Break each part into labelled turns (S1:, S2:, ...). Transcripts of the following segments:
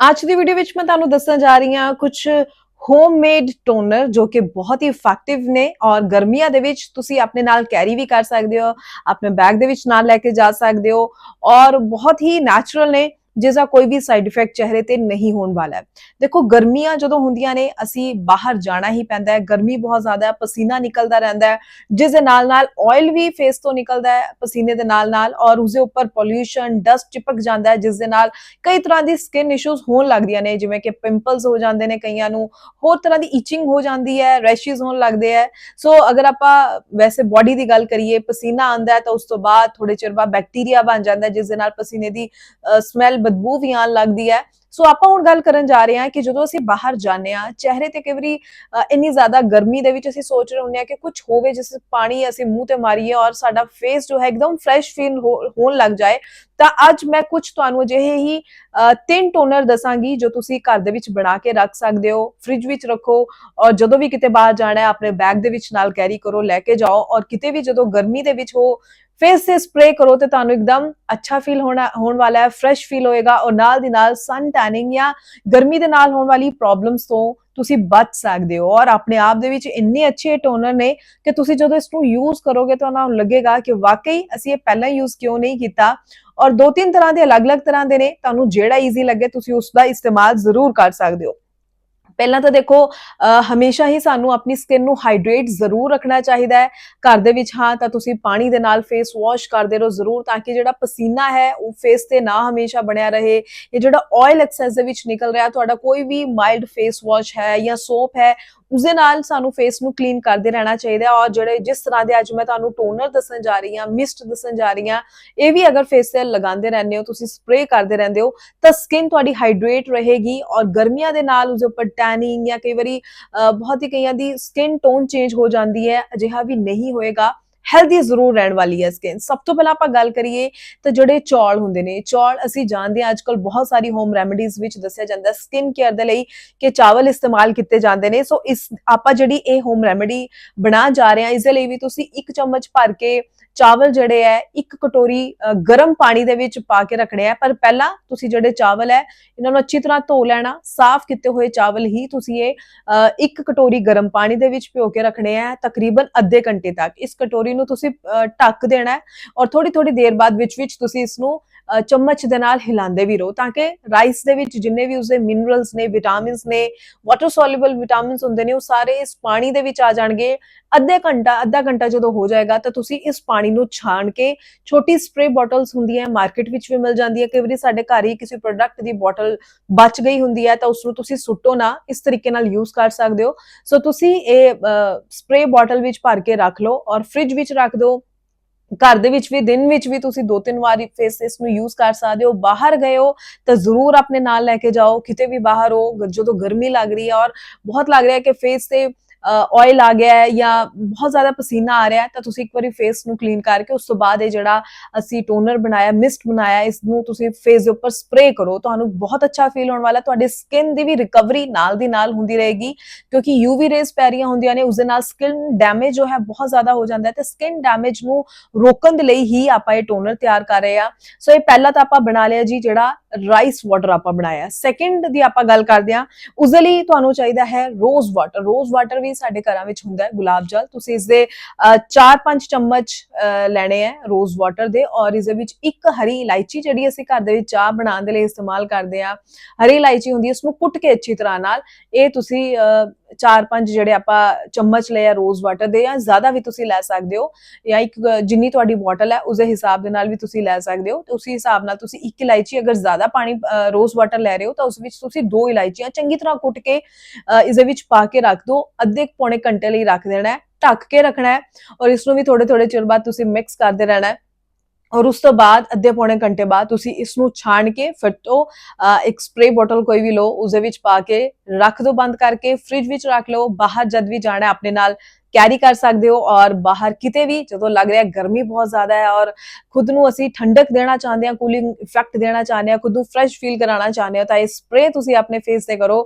S1: ਅੱਜ ਦੀ ਵੀਡੀਓ ਵਿੱਚ ਮੈਂ ਤੁਹਾਨੂੰ ਦੱਸਣ ਜਾ ਰਹੀ ਹਾਂ ਕੁਝ ਹੋਮਮੇਡ ਟੋਨਰ ਜੋ ਕਿ ਬਹੁਤ ਹੀ ਇਫੈਕਟਿਵ ਨੇ ਔਰ ਗਰਮੀਆਂ ਦੇ ਵਿੱਚ ਤੁਸੀਂ ਆਪਣੇ ਨਾਲ ਕੈਰੀ ਵੀ ਕਰ ਸਕਦੇ ਹੋ, ਆਪਣੇ ਬੈਗ ਦੇ ਵਿੱਚ ਨਾਲ ਲੈ ਕੇ ਜਾ ਸਕਦੇ ਹੋ ਔਰ ਬਹੁਤ ਹੀ ਨੈਚੁਰਲ ਨੇ। ਜਿਸ ਦਾ ਕੋਈ ਵੀ ਸਾਈਡ ਇਫੈਕਟ ਚਿਹਰੇ ਤੇ ਨਹੀਂ ਹੋਣ ਵਾਲਾ ਹੈ। ਦੇਖੋ, ਗਰਮੀਆਂ ਜਦੋਂ ਹੁੰਦੀਆਂ ਨੇ, ਅਸੀਂ ਬਾਹਰ ਜਾਣਾ ਹੀ ਪੈਂਦਾ ਹੈ। ਗਰਮੀ ਬਹੁਤ ਜ਼ਿਆਦਾ ਹੈ, ਪਸੀਨਾ ਨਿਕਲਦਾ ਰਹਿੰਦਾ ਹੈ, ਜਿਸ ਦੇ ਨਾਲ ਨਾਲ ਆਇਲ ਵੀ ਫੇਸ ਤੋਂ ਨਿਕਲਦਾ ਹੈ, ਪਸੀਨੇ ਦੇ ਨਾਲ ਨਾਲ ਔਰ ਉਸਦੇ ਉੱਪਰ ਪੋਲਿਊਸ਼ਨ ਡਸਟ ਚਿਪਕ ਜਾਂਦਾ ਹੈ, ਜਿਸ ਦੇ ਨਾਲ ਕਈ ਤਰ੍ਹਾਂ ਦੀ ਸਕਿਨ ਇਸ਼ੂਜ਼ ਹੋਣ ਲੱਗਦੀਆਂ ਨੇ, ਜਿਵੇਂ ਕਿ ਪਿੰਪਲਸ ਹੋ ਜਾਂਦੇ ਨੇ ਕਈਆਂ ਨੂੰ, ਹੋਰ ਤਰ੍ਹਾਂ ਦੀ ਇਚਿੰਗ ਹੋ ਜਾਂਦੀ ਹੈ ਰੈਸ਼ਿਸ ਹੋਣ ਲੱਗਦੇ ਹੈ। ਸੋ ਅਗਰ ਆਪਾਂ ਵੈਸੇ ਬਾਡੀ ਦੀ ਗੱਲ ਕਰੀਏ, ਪਸੀਨਾ ਆਂਦਾ ਹੈ ਤਾਂ ਉਸ ਤੋਂ ਬਾਅਦ ਥੋੜੇ ਚਿਰ ਬਾਅਦ ਬੈਕਟੀਰੀਆ ਬਣ ਜਾਂਦਾ ਜਿਸ ਦੇ ਨਾਲ ਪਸੀਨੇ ਦੀ ਸਮੈਲ ਬਦਬੂ ਵੀ ਆਉਣ ਲੱਗਦੀ ਹੈ। ਸੋ ਆਪਾਂ ਹੁਣ ਗੱਲ ਕਰਨ ਜਾ ਰਹੇ ਹਾਂ ਕਿ ਜਦੋਂ ਅਸੀਂ ਬਾਹਰ ਜਾਂਦੇ ਆ ਚਿਹਰੇ ਤੇ ਕਈ ਵਾਰੀ ਇੰਨੀ ਜ਼ਿਆਦਾ ਗਰਮੀ ਦੇ ਵਿੱਚ ਅਸੀਂ ਸੋਚ ਰਹੇ ਹੁੰਦੇ ਆ ਕਿ ਕੁਝ ਹੋਵੇ, ਜਿਸ ਪਾਣੀ ਅਸੀਂ ਮੂੰਹ ਤੇ ਮਾਰੀਏ ਔਰ ਸਾਡਾ ਫੇਸ ਜੋ ਹੈ ਇੱਕਦਮ ਫਰੈਸ਼ ਫੀਲ ਹੋਣ ਲੱਗ ਜਾਏ, ਤਾਂ ਅੱਜ ਮੈਂ ਕੁਝ ਤੁਹਾਨੂੰ ਅਜਿਹੇ ਹੀ ਤਿੰਨ ਟੋਨਰ ਦੱਸਾਂਗੀ ਜੋ ਤੁਸੀਂ ਘਰ ਦੇ ਵਿੱਚ ਬਣਾ ਕੇ ਰੱਖ ਸਕਦੇ ਹੋ ਫ੍ਰਿਜ ਵਿੱਚ ਰੱਖੋ ਔਰ ਜਦੋਂ ਵੀ ਕਿਤੇ ਬਾਹਰ ਜਾਣਾ ਹੈ, ਆਪਣੇ ਬੈਗ ਦੇ ਵਿੱਚ ਨਾਲ ਕੈਰੀ ਕਰੋ, ਲੈ ਕੇ ਜਾਓ ਔਰ ਕਿਤੇ ਵੀ ਜਦੋਂ ਗਰਮੀ ਦੇ ਵਿੱਚ ਹੋ ਫੇਸ ਤੇ ਸਪਰੇ ਕਰੋ ਤੇ ਤੁਹਾਨੂੰ ਇੱਕਦਮ ਅੱਛਾ ਫੀਲ ਹੋਣਾ, ਹੋਣ ਵਾਲਾ ਹੈ ਫਰੈਸ਼ ਫੀਲ ਹੋਏਗਾ ਔਰ ਨਾਲ ਦੀ ਨਾਲ ਸਨ ਟੈਨਿੰਗ ਜਾਂ ਗਰਮੀ ਦੇ ਨਾਲ ਹੋਣ ਵਾਲੀ ਪ੍ਰੋਬਲਮਸ ਤੋਂ ਤੁਸੀਂ ਬਚ ਸਕਦੇ ਹੋ ਔਰ ਆਪਣੇ ਆਪ ਦੇ ਵਿੱਚ ਇੰਨੇ ਅੱਛੇ ਟੋਨਰ ਨੇ ਕਿ ਤੁਸੀਂ ਜਦੋਂ ਇਸ ਨੂੰ ਯੂਜ਼ ਕਰੋਗੇ ਤਾਂ ਤੁਹਾਨੂੰ ਲੱਗੇਗਾ ਕਿ ਵਾਕਈ ਅਸੀਂ ਇਹ ਪਹਿਲਾਂ ਯੂਜ਼ ਕਿਉਂ ਨਹੀਂ ਕੀਤਾ ਔਰ ਦੋ ਤਿੰਨ ਤਰ੍ਹਾਂ ਦੇ ਅਲੱਗ-ਅਲੱਗ ਤਰ੍ਹਾਂ ਦੇ ਨੇ, ਤੁਹਾਨੂੰ ਜਿਹੜਾ ਈਜ਼ੀ ਲੱਗੇ ਤੁਸੀਂ ਉਸ ਦਾ ਇਸਤੇਮਾਲ ਜ਼ਰੂਰ ਕਰ ਸਕਦੇ ਹੋ। ਪਹਿਲਾਂ ਤਾਂ ਦੇਖੋ ਹਮੇਸ਼ਾ ਹੀ ਸਾਨੂੰ ਆਪਣੀ ਸਕਿਨ ਨੂੰ ਹਾਈਡਰੇਟ ਜ਼ਰੂਰ ਰੱਖਣਾ ਚਾਹੀਦਾ ਹੈ। ਘਰ ਦੇ ਵਿੱਚ ਹਾਂ, ਤਾਂ ਤੁਸੀਂ ਪਾਣੀ ਦੇ ਨਾਲ ਫੇਸ ਵਾਸ਼ ਕਰਦੇ ਰਹੋ ਜ਼ਰੂਰ, ਤਾਂ ਕਿ ਜਿਹੜਾ ਪਸੀਨਾ ਹੈ, ਉਹ ਫੇਸ ਤੇ ਨਾ ਹਮੇਸ਼ਾ ਬਣਿਆ ਰਹੇ। ਇਹ ਜਿਹੜਾ ਆਇਲ ਐਕਸੈਸ ਦੇ ਵਿੱਚ ਨਿਕਲ ਰਿਹਾ, ਤੁਹਾਡਾ ਕੋਈ ਵੀ ਮਾਈਲਡ ਫੇਸ ਵਾਸ਼ ਹੈ ਜਾਂ ਸੋਪ ਹੈ ਉਸਦੇ ਨਾਲ ਸਾਨੂੰ ਫੇਸ ਨੂੰ ਕਲੀਨ ਕਰਦੇ ਰਹਿਣਾ ਚਾਹੀਦਾ ਔਰ ਜਿਹੜੇ ਜਿਸ ਤਰ੍ਹਾਂ ਦੇ ਅੱਜ ਮੈਂ ਤੁਹਾਨੂੰ ਟੋਨਰ ਦੱਸਣ ਜਾ ਰਹੀ ਹਾਂ ਮਿਸਟ ਦੱਸਣ ਜਾ ਰਹੀ ਹਾਂ, ਇਹ ਵੀ ਅਗਰ ਫੇਸ ਤੇ ਲਗਾਉਂਦੇ ਰਹਿੰਦੇ ਹੋ, ਤੁਸੀਂ ਸਪਰੇ ਕਰਦੇ ਰਹਿੰਦੇ ਹੋ, ਤਾਂ ਸਕਿਨ ਤੁਹਾਡੀ ਹਾਈਡਰੇਟ ਰਹੇਗੀ ਔਰ ਗਰਮੀਆਂ ਦੇ ਨਾਲ ਉਸਦੇ ਉੱਪਰ ਟੈਨਿੰਗ ਜਾਂ ਕਈ ਵਾਰੀ ਬਹੁਤ ਹੀ ਕਈਆਂ ਦੀ ਸਕਿਨ ਟੋਨ ਚੇਂਜ ਹੋ ਜਾਂਦੀ ਹੈ, ਅਜਿਹਾ ਵੀ ਨਹੀਂ ਹੋਏਗਾ। ਹੈਲਦੀ ਜ਼ਰੂਰ ਰਹਿਣ ਵਾਲੀ ਹੈ ਸਕਿਨ ਸਭ ਤੋਂ ਪਹਿਲਾਂ ਆਪਾਂ ਗੱਲ ਕਰੀਏ ਤਾਂ ਜਿਹੜੇ ਚੌਲ ਹੁੰਦੇ ਨੇ, ਚੌਲ ਅਸੀਂ ਜਾਣਦੇ ਹਾਂ ਅੱਜਕੱਲ ਬਹੁਤ ਸਾਰੀ ਹੋਮ ਰੈਮੇਡੀਜ਼ ਵਿੱਚ ਦੱਸਿਆ ਜਾਂਦਾ ਸਕਿਨ ਕੇਅਰ ਦੇ ਲਈ ਕਿ ਚਾਵਲ ਇਸਤੇਮਾਲ ਕੀਤੇ ਜਾਂਦੇ ਨੇ। ਸੋ ਇਸ, ਆਪਾਂ ਜਿਹੜੀ ਇਹ ਹੋਮ ਰੈਮੇਡੀ ਬਣਾ ਜਾ ਰਹੇ ਹਾਂ ਇਸ ਦੇ ਲਈ ਵੀ ਤੁਸੀਂ ਇੱਕ ਚਮਚ ਭਰ ਕੇ ਚਾਵਲ ਜਿਹੜੇ ਹੈ, ਇੱਕ ਕਟੋਰੀ ਗਰਮ ਪਾਣੀ ਦੇ ਵਿੱਚ ਪਾ ਕੇ ਰੱਖਣੇ ਆ ਪਰ ਪਹਿਲਾਂ ਤੁਸੀਂ ਜਿਹੜੇ ਚਾਵਲ ਹੈ, ਇਹਨਾਂ ਨੂੰ ਅੱਛੀ ਤਰ੍ਹਾਂ ਧੋ ਲੈਣਾ। ਸਾਫ਼ ਕੀਤੇ ਹੋਏ ਚਾਵਲ ਹੀ ਤੁਸੀਂ ਇਹ ਇੱਕ ਕਟੋਰੀ ਗਰਮ ਪਾਣੀ ਦੇ ਵਿੱਚ ਭਿਓ ਕੇ ਰੱਖਣੇ ਆ ਤਕਰੀਬਨ ਅੱਧੇ ਘੰਟੇ ਤੱਕ। ਇਸ ਕਟੋਰੀ ਨੂੰ ਤੁਸੀਂ ਅ, ਢੱਕ ਦੇਣਾ ਹੈ ਔਰ ਥੋੜੀ ਥੋੜੀ ਦੇਰ ਬਾਅਦ ਵਿੱਚ ਵਿੱਚ ਤੁਸੀਂ ਇਸ ਨੂੰ ਚਮਚ ਦੇ ਨਾਲ ਹਿਲਾਉਂਦੇ ਵੀ ਰਹੋ ਤਾਂ ਕਿ ਰਾਈਸ ਦੇ ਵਿੱਚ ਜਿੰਨੇ ਵੀ ਉਸਦੇ ਮਿਨਰਲਸ ਨੇ ਵਿਟਾਮਿਨਸ ਨੇ ਵਾਟਰ ਸੋਲੂਬਲ ਵਿਟਾਮਿਨਸ ਹੁੰਦੇ ਨੇ, ਉਹ ਸਾਰੇ ਇਸ ਪਾਣੀ ਦੇ ਵਿੱਚ ਆ ਜਾਣਗੇ। ਅੱਧੇ ਘੰਟਾ, ਅੱਧਾ ਘੰਟਾ ਜਦੋਂ ਹੋ ਜਾਏਗਾ ਤਾਂ ਤੁਸੀਂ ਇਸ ਪਾਣੀ ਨੂੰ ਛਾਣ ਕੇ ਛੋਟੀ ਸਪਰੇ ਬੋਟਲਸ ਹੁੰਦੀਆਂ ਮਾਰਕੀਟ ਵਿੱਚ ਵੀ ਮਿਲ ਜਾਂਦੀ ਹੈ। ਕਈ ਵਾਰੀ ਸਾਡੇ ਘਰ ਹੀ ਕਿਸੇ ਪ੍ਰੋਡਕਟ ਦੀ ਬੋਟਲ ਬਚ ਗਈ ਹੁੰਦੀ ਹੈ ਤਾਂ ਉਸ ਨੂੰ ਤੁਸੀਂ ਸੁੱਟੋ ਨਾ, ਇਸ ਤਰੀਕੇ ਨਾਲ ਯੂਜ਼ ਕਰ ਸਕਦੇ ਹੋ। ਸੋ ਤੁਸੀਂ ਇਹ ਸਪਰੇ ਬੋਟਲ ਵਿੱਚ ਭਰ ਕੇ ਰੱਖ ਲਓ ਔਰ ਫ੍ਰਿਜ ਵਿੱਚ ਰੱਖ ਦਿਓ। ਘਰ ਦੇ ਵਿੱਚ ਵੀ, ਦਿਨ ਵਿੱਚ ਵੀ ਤੁਸੀਂ ਦੋ ਤਿੰਨ ਵਾਰੀ ਫੇਸ ਇਸ ਨੂੰ ਯੂਜ਼ ਕਰ ਸਕਦੇ ਹੋ। ਬਾਹਰ ਗਏ ਹੋ ਤਾਂ ਜ਼ਰੂਰ ਆਪਣੇ ਨਾਲ ਲੈ ਕੇ ਜਾਓ। ਕਿਤੇ ਵੀ ਬਾਹਰ ਹੋ, ਜਦੋਂ ਗਰਮੀ ਲੱਗ ਰਹੀ ਹੈ ਔਰ ਬਹੁਤ ਲੱਗ ਰਿਹਾ ਹੈ ਕਿ ਫੇਸ ਤੇ ਆਇਲ ਆ ਗਿਆ ਹੈ ਜਾਂ ਬਹੁਤ ਜ਼ਿਆਦਾ ਪਸੀਨਾ ਆ ਰਿਹਾ ਹੈ, ਤਾਂ ਤੁਸੀਂ ਇੱਕ ਵਾਰੀ ਫੇਸ ਨੂੰ ਕਲੀਨ ਕਰਕੇ ਉਸ ਤੋਂ ਬਾਅਦ ਇਹ ਜਿਹੜਾ ਅਸੀਂ ਟੋਨਰ ਬਣਾਇਆ ਮਿਸਟ ਬਣਾਇਆ ਇਸ ਨੂੰ ਤੁਸੀਂ ਫੇਸ ਦੇ ਉੱਪਰ ਸਪਰੇਅ ਕਰੋ। ਤੁਹਾਨੂੰ ਬਹੁਤ ਅੱਛਾ ਫੀਲ ਹੋਣ ਵਾਲਾ, ਤੁਹਾਡੀ ਸਕਿਨ ਦੀ ਵੀ ਰਿਕਵਰੀ ਨਾਲ ਦੀ ਨਾਲ ਹੁੰਦੀ ਰਹੇਗੀ, ਕਿਉਂਕਿ ਯੂਵੀ ਰੇਜ਼ ਪੈ ਰਹੀਆਂ ਹੁੰਦੀਆਂ ਨੇ ਉਸ ਦੇ ਨਾਲ ਸਕਿਨ ਡੈਮੇਜ ਜੋ ਹੈ ਬਹੁਤ ਜ਼ਿਆਦਾ ਹੋ ਜਾਂਦਾ ਹੈ, ਤੇ ਸਕਿਨ ਡੈਮੇਜ ਨੂੰ ਰੋਕਣ ਦੇ ਲਈ ਹੀ ਆਪਾਂ ਇਹ ਟੋਨਰ ਤਿਆਰ ਕਰ ਰਹੇ ਆ ਸੋ ਇਹ ਪਹਿਲਾ ਤਾਂ ਆਪਾਂ ਬਣਾ ਲਿਆ ਜੀ ਜਿਹੜਾ ਰਾਈਸ ਵਾਟਰ ਆਪਾਂ ਬਣਾਇਆ ਸੈਕਿੰਡ ਦੀ ਆਪਾਂ ਗੱਲ ਕਰਦੇ ਹਾਂ ਉਸ ਲਈ ਤੁਹਾਨੂੰ ਚਾਹੀਦਾ ਹੈ ਰੋਜ਼ ਵਾਟਰ ਰੋਜ਼ ਵਾਟਰ ਵੀ ਸਾਡੇ ਘਰਾਂ ਵਿੱਚ ਹੁੰਦਾ ਹੈ ਗੁਲਾਬ ਜਲ। ਤੁਸੀਂ ਇਸ ਦੇ 4-5 ਚਮਚ ਅਹ, ਲੈਣੇ ਹੈ ਰੋਜ਼ ਵਾਟਰ ਦੇ ਔਰ ਇਸ ਦੇ ਵਿੱਚ ਇੱਕ ਹਰੀ ਇਲਾਇਚੀ ਜਿਹੜੀ ਅਸੀਂ ਘਰ ਦੇ ਵਿੱਚ ਚਾਹ ਬਣਾਉਣ ਦੇ ਲਈ ਇਸਤੇਮਾਲ ਕਰਦੇ ਆ ਹਰੀ ਇਲਾਇਚੀ ਹੁੰਦੀ ਹੈ ਉਸ ਨੂੰ ਕੁੱਟ ਕੇ ਅੱਛੀ ਤਰ੍ਹਾਂ ਨਾਲ ਇਹ ਤੁਸੀਂ ਅਹ, ਚਾਰ ਪੰਜ ਜਿਹੜੇ ਆਪਾਂ ਚਮਚ ਲਏ ਆ ਰੋਜ਼ ਵਾਟਰ ਦੇ ਜਾਂ ਜ਼ਿਆਦਾ ਵੀ ਤੁਸੀਂ ਲੈ ਸਕਦੇ ਹੋ ਜਾਂ ਇੱਕ ਜਿੰਨੀ ਤੁਹਾਡੀ ਬੋਟਲ ਹੈ ਉਸ ਦੇ ਹਿਸਾਬ ਦੇ ਨਾਲ ਵੀ ਤੁਸੀਂ ਲੈ ਸਕਦੇ ਹੋ। ਉਸੇ ਹਿਸਾਬ ਨਾਲ ਤੁਸੀਂ ਇੱਕ ਇਲਾਇਚੀ ਅਗਰ ਜ਼ਿਆਦਾ ਪਾਣੀ ਰੋਜ਼ ਵਾਟਰ ਲੈ ਰਹੇ ਹੋ ਤਾਂ ਉਸ ਵਿੱਚ ਤੁਸੀਂ ਦੋ ਇਲਾਇਚੀਆਂ ਚੰਗੀ ਤਰ੍ਹਾਂ ਕੁੱਟ ਕੇ ਅ, ਇਸ ਦੇ ਵਿੱਚ ਪਾ ਕੇ ਰੱਖ ਦਿਓ ਅੱਧੇ ਪੌਣੇ ਘੰਟੇ ਲਈ ਰੱਖ ਦੇਣਾ ਹੈ ਢੱਕ ਕੇ ਰੱਖਣਾ ਹੈ ਔਰ ਇਸ ਨੂੰ ਵੀ ਥੋੜੇ ਥੋੜੇ ਚਿਰ ਬਾਅਦ ਤੁਸੀਂ ਮਿਕਸ ਕਰਦੇ ਰਹਿਣਾ ਹੈ। ਔਰ ਉਸ ਤੋਂ ਬਾਅਦ ਅੱਧੇ ਪੌਣੇ ਘੰਟੇ ਬਾਅਦ ਤੁਸੀਂ ਇਸ ਨੂੰ ਛਾਣ ਕੇ ਫਿਰ ਤੋਂ ਅ, ਇੱਕ ਸਪਰੇ ਬੋਟਲ ਕੋਈ ਵੀ ਲਓ ਉਸ ਦੇ ਵਿੱਚ ਪਾ ਕੇ ਰੱਖ ਦਿਓ ਬੰਦ ਕਰਕੇ ਫ੍ਰਿਜ ਵਿੱਚ ਰੱਖ ਲਓ ਬਾਹਰ ਜਦ ਵੀ ਜਾਣਾ ਆਪਣੇ ਨਾਲ ਕੈਰੀ ਕਰ ਸਕਦੇ ਹੋ ਔਰ ਬਾਹਰ ਕਿਤੇ ਵੀ ਜਦੋਂ ਲੱਗ ਰਿਹਾ ਗਰਮੀ ਬਹੁਤ ਜ਼ਿਆਦਾ ਹੈ ਔਰ ਖੁਦ ਨੂੰ ਅਸੀਂ ਠੰਡਕ ਦੇਣਾ ਚਾਹੁੰਦੇ ਹਾਂ ਕੂਲਿੰਗ ਇਫੈਕਟ ਦੇਣਾ ਚਾਹੁੰਦੇ ਹਾਂ, ਖੁਦ ਨੂੰ ਫਰੈਸ਼ ਫੀਲ ਕਰਾਉਣਾ ਚਾਹੁੰਦੇ ਹੋ, ਤਾਂ ਇਹ ਸਪਰੇ ਤੁਸੀਂ ਆਪਣੇ ਫੇਸ ਤੇ ਕਰੋ।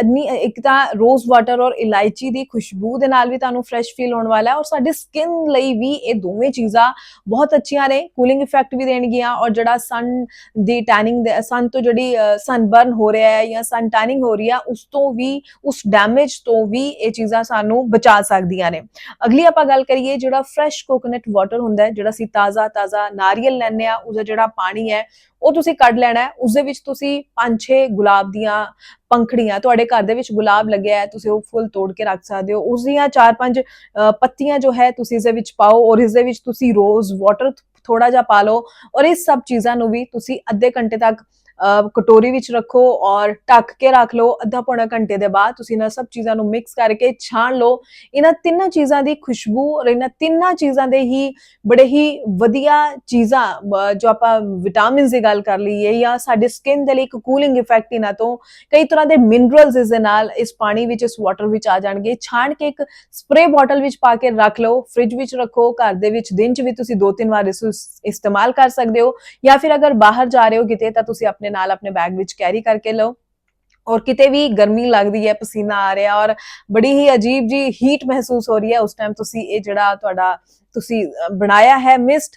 S1: ਇੰਨੀ, ਇੱਕ ਤਾਂ ਰੋਜ਼ ਵਾਟਰ ਔਰ ਇਲਾਇਚੀ ਦੀ ਖੁਸ਼ਬੂ ਦੇ ਨਾਲ ਵੀ ਤੁਹਾਨੂੰ ਫਰੈਸ਼ ਫੀਲ ਹੋਣ ਵਾਲਾ ਹੈ ਔਰ ਸਾਡੀ ਸਕਿਨ ਲਈ ਵੀ ਇਹ ਦੋਵੇਂ ਚੀਜ਼ਾਂ ਬਹੁਤ ਅੱਛੀਆਂ ਨੇ। ਕੂਲਿੰਗ ਇਫੈਕਟ ਵੀ ਦੇਣਗੀਆਂ ਔਰ ਜਿਹੜਾ ਸਨ ਦੀ ਟੈਨਿੰਗ ਸਨ ਤੋਂ ਜਿਹੜੀ ਸਨਬਰਨ ਹੋ ਰਿਹਾ ਹੈ ਜਾਂ ਸਨ ਟੈਨਿੰਗ ਹੋ ਰਹੀ ਹੈ, ਉਸ ਤੋਂ ਵੀ, ਉਸ ਡੈਮੇਜ ਤੋਂ ਵੀ ਇਹ ਚੀਜ਼ਾਂ ਸਾਨੂੰ ਬਚਾ ਸਕਦੀਆਂ ਨੇ। ਅਗਲੀ ਆਪਾਂ ਗੱਲ ਕਰੀਏ ਜਿਹੜਾ ਫਰੈਸ਼ ਕੋਕੋਨਟ ਵਾਟਰ ਹੁੰਦਾ ਹੈ, ਜਿਹੜਾ ਅਸੀਂ ਤਾਜ਼ਾ ਤਾਜ਼ਾ ਨਾਰੀਅਲ ਲੈਂਦੇ ਆ ਉਹਦਾ ਜਿਹੜਾ ਪਾਣੀ ਹੈ, ਉਹ ਤੁਸੀਂ ਕੱਢ ਲੈਣਾ ਹੈ। ਉਸ ਦੇ ਵਿੱਚ ਤੁਸੀਂ 5-6 ਗੁਲਾਬ ਦੀਆਂ ਪੰਖੜੀਆਂ, ਤੁਹਾਡੇ ਘਰ ਦੇ ਵਿੱਚ ਗੁਲਾਬ ਲੱਗਿਆ ਹੈ, ਤੁਸੀਂ ਉਹ ਫੁੱਲ ਤੋੜ ਕੇ ਰੱਖ ਸਕਦੇ ਹੋ। ਉਸ ਦੀਆਂ 4-5 ਪੱਤੀਆਂ ਜੋ ਹੈ, ਤੁਸੀਂ ਇਸ ਦੇ ਵਿੱਚ ਪਾਓ ਔਰ ਇਸ ਦੇ ਵਿੱਚ ਤੁਸੀਂ ਰੋਜ਼ ਵਾਟਰ ਥੋੜਾ ਜਿਹਾ ਪਾ ਲਓ ਔਰ ਇਸ ਸਭ ਚੀਜ਼ਾਂ ਨੂੰ ਵੀ ਤੁਸੀਂ ਅੱਧੇ ਘੰਟੇ ਤੱਕ ਕਟੋਰੀ ਵਿੱਚ ਰੱਖੋ ਔਰ ਢੱਕ ਕੇ ਰੱਖ ਲਓ ਅੱਧਾ ਪੌਣਾ ਘੰਟੇ ਦੇ ਬਾਅਦ। ਤੁਸੀਂ ਇਹਨਾਂ ਸਭ ਚੀਜ਼ਾਂ ਨੂੰ ਮਿਕਸ ਕਰਕੇ ਛਾਣ ਲਓ। ਇਹਨਾਂ ਤਿੰਨਾਂ ਚੀਜ਼ਾਂ ਦੀ ਖੁਸ਼ਬੂ ਔਰ ਇਹਨਾਂ ਤਿੰਨਾਂ ਚੀਜ਼ਾਂ ਦੇ ਹੀ ਬੜੇ ਹੀ ਵਧੀਆ ਚੀਜ਼ਾਂ ਜੋ ਆਪਾਂ ਵਿਟਾਮਿਨਸ ਦੀ ਗੱਲ ਕਰ ਲਈਏ ਜਾਂ ਸਾਡੇ ਸਕਿਨ ਦੇ ਲਈ ਇੱਕ ਕੂਲਿੰਗ ਇਫੈਕਟ ਇਹਨਾਂ ਤੋਂ। ਕਈ ਤਰ੍ਹਾਂ ਦੇ ਮਿਨਰਲਸ ਇਸ ਦੇ ਨਾਲ ਇਸ ਪਾਣੀ ਵਿੱਚ, ਇਸ ਵਾਟਰ ਵਿੱਚ ਆ ਜਾਣਗੇ। ਛਾਣ ਕੇ ਇੱਕ ਸਪਰੇ ਬੋਟਲ ਵਿੱਚ ਪਾ ਕੇ ਰੱਖ ਲਓ। ਫ੍ਰਿਜ ਵਿੱਚ ਰੱਖੋ, ਘਰ ਦੇ ਵਿੱਚ ਦਿਨ 'ਚ ਵੀ ਤੁਸੀਂ ਦੋ ਤਿੰਨ ਵਾਰ ਇਸ- ਇਸਤੇਮਾਲ ਕਰ ਸਕਦੇ ਹੋ। ਜਾਂ ਫਿਰ ਅਗਰ ਬਾਹਰ ਜਾ ਰਹੇ ਹੋ ਕਿਤੇ ਤਾਂ ਤੁਸੀਂ ਆਪਣੇ ਨਾਲ ਆਪਣੇ ਬੈਗ ਵਿੱਚ ਕੈਰੀ ਕਰਕੇ ਲਓ। ਔਰ ਕਿਤੇ ਵੀ ਗਰਮੀ ਲੱਗਦੀ ਹੈ, ਪਸੀਨਾ ਆ ਰਿਹਾ ਔਰ ਬੜੀ ਹੀ ਅਜੀਬ ਜੀ ਹੀਟ ਮਹਿਸੂਸ ਹੋ ਰਹੀ ਹੈ, ਉਸ ਟਾਈਮ ਤੁਸੀਂ ਇਹ ਜਿਹੜਾ ਤੁਹਾਡਾ ਤੁਸੀਂ ਬਣਾਇਆ ਹੈ ਮਿਸਟ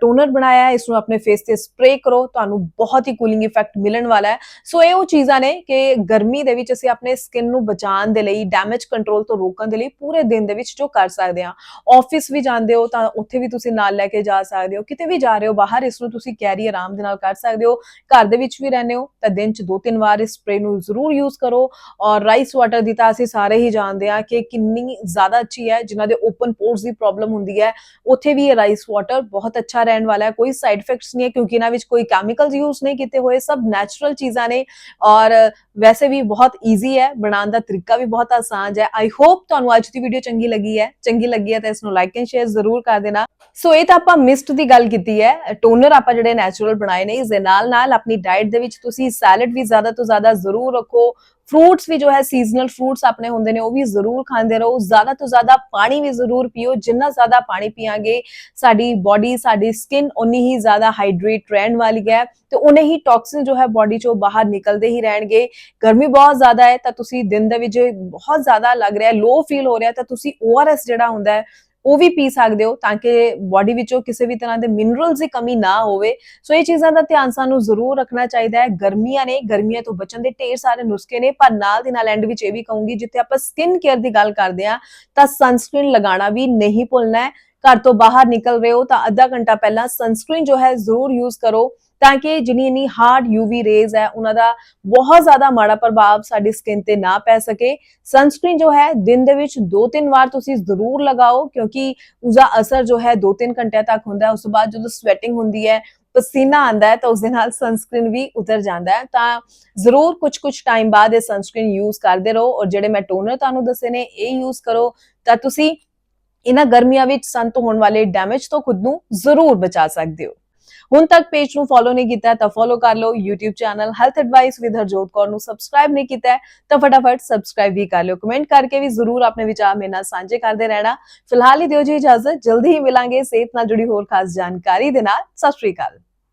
S1: ਟੋਨਰ ਬਣਾਇਆ ਹੈ ਇਸ ਨੂੰ ਆਪਣੇ ਫੇਸ ਤੇ ਸਪਰੇ ਕਰੋ, ਤੁਹਾਨੂੰ ਬਹੁਤ ਹੀ ਕੂਲਿੰਗ ਇਫੈਕਟ ਮਿਲਣ ਵਾਲਾ ਹੈ। ਸੋ ਇਹ ਉਹ ਚੀਜ਼ਾਂ ਨੇ ਕਿ ਗਰਮੀ ਦੇ ਵਿੱਚ ਅਸੀਂ ਆਪਣੇ ਸਕਿਨ ਨੂੰ ਬਚਾਉਣ ਦੇ ਲਈ ਡੈਮੇਜ ਕੰਟਰੋਲ ਤੋਂ ਰੋਕਣ ਦੇ ਲਈ ਪੂਰੇ ਦਿਨ ਦੇ ਵਿੱਚ ਜੋ ਕਰ ਸਕਦੇ ਹਾਂ। ਆਫਿਸ ਵੀ ਜਾਂਦੇ ਹੋ ਤਾਂ ਉੱਥੇ ਵੀ ਤੁਸੀਂ ਨਾਲ ਲੈ ਕੇ ਜਾ ਸਕਦੇ ਹੋ, ਕਿਤੇ ਵੀ ਜਾ ਰਹੇ ਹੋ, ਬਾਹਰ ਇਸ ਨੂੰ ਤੁਸੀਂ ਕੈਰੀ ਆਰਾਮ ਦੇ ਨਾਲ ਕਰ ਸਕਦੇ ਹੋ। ਘਰ ਦੇ ਵਿੱਚ ਵੀ ਰਹਿੰਦੇ ਹੋ ਤਾਂ ਦਿਨ 'ਚ ਦੋ ਤਿੰਨ ਵਾਰ ਇਸ ਸਪਰੇ ਨੂੰ ਜ਼ਰੂਰ ਯੂਜ਼ ਕਰੋ ਔਰ ਰਾਈਸ ਵਾਟਰ ਦੀ ਤਾਂ ਅਸੀਂ ਸਾਰੇ ਹੀ ਜਾਣਦੇ ਹਾਂ ਕਿ ਕਿੰਨੀ ਜ਼ਿਆਦਾ ਅੱਛੀ ਹੈ, ਜਿਨ੍ਹਾਂ ਦੇ ਓਪਨ ਪੋਰਸ ਦੀ ਪ੍ਰੋਬਲਮ ਹੁੰਦੀ ਹੈ, ਉੱਥੇ ਵੀ ਇਹ ਰਾਈਸ ਵਾਟਰ ਬਹੁਤ ਅੱਛਾ ਰਹਿਣ ਵਾਲਾ ਹੈ, ਕੋਈ ਸਾਈਡ ਇਫੈਕਟਸ ਨਹੀਂ ਹੈ ਕਿਉਂਕਿ ਇਹਨਾਂ ਵਿੱਚ ਕੋਈ ਕੈਮੀਕਲਸ ਯੂਜ਼ ਨਹੀਂ ਕੀਤੇ ਹੋਏ, ਸਭ ਨੈਚੁਰਲ ਚੀਜ਼ਾਂ ਨੇ ਔਰ ਵੈਸੇ ਵੀ ਬਹੁਤ ਈਜ਼ੀ ਹੈ, ਬਣਾਉਣ ਦਾ ਤਰੀਕਾ ਵੀ ਬਹੁਤ ਆਸਾਨ ਹੈ ਆਈ ਹੋਪ ਤੁਹਾਨੂੰ ਅੱਜ ਦੀ ਵੀਡੀਓ ਚੰਗੀ ਲੱਗੀ ਹੈ, ਚੰਗੀ ਲੱਗੀ ਹੈ ਤਾਂ ਇਸ ਨੂੰ ਲਾਈਕ ਐਂਡ ਸ਼ੇਅਰ ਜ਼ਰੂਰ ਕਰ ਦੇਣਾ। ਸੋ ਇਹ ਤਾਂ ਆਪਾਂ ਮਿਸਟ ਦੀ ਗੱਲ ਕੀਤੀ ਹੈ ਟੋਨਰ ਆਪਾਂ ਜਿਹੜੇ ਨੈਚੁਰਲ ਬਣਾਏ ਨੇ ਇਸ ਦੇ ਨਾਲ ਨਾਲ ਆਪਣੀ ਡਾਈਟ ਦੇ ਵਿੱਚ ਤੁਸੀਂ ਸੈਲਡ ਵੀ ਜ਼ਿਆਦਾ ਤੋਂ ਜ਼ਿਆਦਾ ਜ਼ਰੂਰ ਰੱਖੋ। ਫਰੂਟਸ ਵੀ ਜੋ ਹੈ ਸੀਜ਼ਨਲ ਫਰੂਟਸ ਆਪਣੇ ਹੁੰਦੇ ਨੇ, ਉਹ ਵੀ ਜ਼ਰੂਰ ਖਾਂਦੇ ਰਹੋ। ਜ਼ਿਆਦਾ ਤੋਂ ਜ਼ਿਆਦਾ ਪਾਣੀ ਵੀ ਜ਼ਰੂਰ ਪੀਓ। ਜਿੰਨਾ ਜ਼ਿਆਦਾ ਪਾਣੀ ਪੀਾਂਗੇ ਸਾਡੀ ਬਾਡੀ ਸਾਡੀ ਸਕਿਨ ਉਨੀ ਹੀ ਜ਼ਿਆਦਾ ਹਾਈਡਰੇਟ ਰਹਿਣ ਵਾਲੀ ਹੈ ਤੇ ਉਨੇ ਹੀ ਟੌਕਸਿਨ ਜੋ ਹੈ ਬਾਡੀ ਚੋਂ ਬਾਹਰ ਨਿਕਲਦੇ ਹੀ ਰਹਿਣਗੇ। ਗਰਮੀ ਬਹੁਤ ਜ਼ਿਆਦਾ ਹੈ ਤਾਂ ਤੁਸੀਂ ਦਿਨ ਦੇ ਵਿੱਚ ਬਹੁਤ ਜ਼ਿਆਦਾ ਲੱਗ ਰਿਹਾ ਲੋ ਫੀਲ ਹੋ ਰਿਹਾ ਤਾਂ ਤੁਸੀਂ ORS ਜਿਹੜਾ ਹੁੰਦਾ ਹੈ ਉਹ ਵੀ ਪੀ ਸਕਦੇ ਹੋ ਤਾਂ ਕਿ ਬਾਡੀ ਵਿੱਚੋਂ ਕਿਸੇ ਵੀ ਤਰ੍ਹਾਂ ਦੇ ਮਿਨਰਲਸ ਦੀ ਕਮੀ ਨਾ ਹੋਵੇ। ਸੋ ਇਹ ਚੀਜ਼ਾਂ ਦਾ ਧਿਆਨ ਸਾਨੂੰ ਜ਼ਰੂਰ ਰੱਖਣਾ ਚਾਹੀਦਾ ਹੈ। ਗਰਮੀਆਂ ਨੇ, ਗਰਮੀਆਂ ਤੋਂ ਬਚਣ ਦੇ ਢੇਰ ਸਾਰੇ ਨੁਸਖੇ ਨੇ, ਪਰ ਨਾਲ ਦੀ ਨਾਲ ਐਂਡ ਵਿੱਚ ਇਹ ਵੀ ਕਹੂੰਗੀ, ਜਿੱਥੇ ਆਪਾਂ ਸਕਿਨ ਕੇਅਰ ਦੀ ਗੱਲ ਕਰਦੇ ਆ ਤਾਂ ਸਨਸਕ੍ਰੀਨ ਲਗਾਉਣਾ ਵੀ ਨਹੀਂ ਭੁੱਲਣਾ ਹੈ। ਘਰ ਤੋਂ ਬਾਹਰ ਨਿਕਲ ਰਹੇ ਹੋ ਤਾਂ ਅੱਧਾ ਘੰਟਾ ਪਹਿਲਾਂ ਸਨਸਕ੍ਰੀਨ ਜੋ ਹੈ ਜ਼ਰੂਰ ਯੂਜ਼ ਕਰੋ ਤਾਂ ਕਿ ਜਿੰਨੀ ਇਨੀ ਹਾਰਡ ਯੂਵੀ ਰੇਜ਼ ਹੈ, ਉਹਨਾਂ ਦਾ ਬਹੁਤ ਜ਼ਿਆਦਾ ਮਾੜਾ ਪ੍ਰਭਾਵ ਸਾਡੀ ਸਕਿਨ ਤੇ ਨਾ ਪੈ ਸਕੇ। ਸਨਸਕ੍ਰੀਨ ਜੋ ਹੈ, ਦਿਨ ਦੇ ਵਿੱਚ ਦੋ ਤਿੰਨ ਵਾਰ ਤੁਸੀਂ ਜ਼ਰੂਰ ਲਗਾਓ ਕਿਉਂਕਿ ਉਸਦਾ ਅਸਰ ਜੋ ਹੈ 2-3 ਘੰਟਿਆਂ ਤੱਕ ਹੁੰਦਾ ਹੈ। ਉਸ ਤੋਂ ਬਾਅਦ ਜਦੋਂ ਸਵੈਟਿੰਗ ਹੁੰਦੀ ਹੈ, ਪਸੀਨਾ ਆਂਦਾ ਹੈ ਤਾਂ ਉਸ ਦੇ ਨਾਲ ਸਨਸਕ੍ਰੀਨ ਵੀ ਉਤਰ ਜਾਂਦਾ ਹੈ। ਤਾਂ ਜ਼ਰੂਰ ਕੁਝ-ਕੁਝ ਟਾਈਮ ਬਾਅਦ ਇਹ ਸਨਸਕ੍ਰੀਨ ਯੂਜ਼ ਕਰਦੇ ਰਹੋ ਔਰ ਜਿਹੜੇ ਮੈਂ ਟੋਨਰ ਤੁਹਾਨੂੰ ਦੱਸੇ ਨੇ, ਇਹ ਯੂਜ਼ ਕਰੋ। ਤਾਂ ਤੁਸੀਂ ਇਹਨਾਂ ਗਰਮੀਆਂ ਵਿੱਚ ਸਨ ਤੋਂ ਹੋਣ ਵਾਲੇ ਡੈਮੇਜ ਤੋਂ ਖੁਦ ਨੂੰ ਜ਼ਰੂਰ ਬਚਾ ਸਕਦੇ ਹੋ। ਹੁਣ ਤੱਕ ਪੇਜ ਨੂੰ ਫੋਲੋ ਨਹੀਂ ਕੀਤਾ ਤਾਂ ਫੋਲੋ ਕਰ ਲਓ YouTube channel health advice with Harjot Kaur ਨੂੰ ਸਬਸਕ੍ਰਾਈਬ ਨਹੀਂ ਕੀਤਾ ਤਾਂ ਫਟਾਫਟ ਸਬਸਕ੍ਰਾਈਬ ਵੀ ਕਰ ਲਿਓ। ਕਮੈਂਟ ਕਰਕੇ ਵੀ ਜ਼ਰੂਰ ਆਪਣੇ ਵਿਚਾਰ ਮੇਰੇ ਨਾਲ ਸਾਂਝੇ ਕਰਦੇ ਰਹਿਣਾ। ਫਿਲਹਾਲ ਹੀ ਦਿਓ ਜੀ ਇਜਾਜ਼ਤ, ਜਲਦੀ ਹੀ ਮਿਲਾਂਗੇ ਸਿਹਤ ਨਾਲ ਜੁੜੀ ਹੋਰ ਖਾਸ ਜਾਣਕਾਰੀ ਦੇ ਨਾਲ। ਸਤਿ ਸ਼੍ਰੀ ਅਕਾਲ।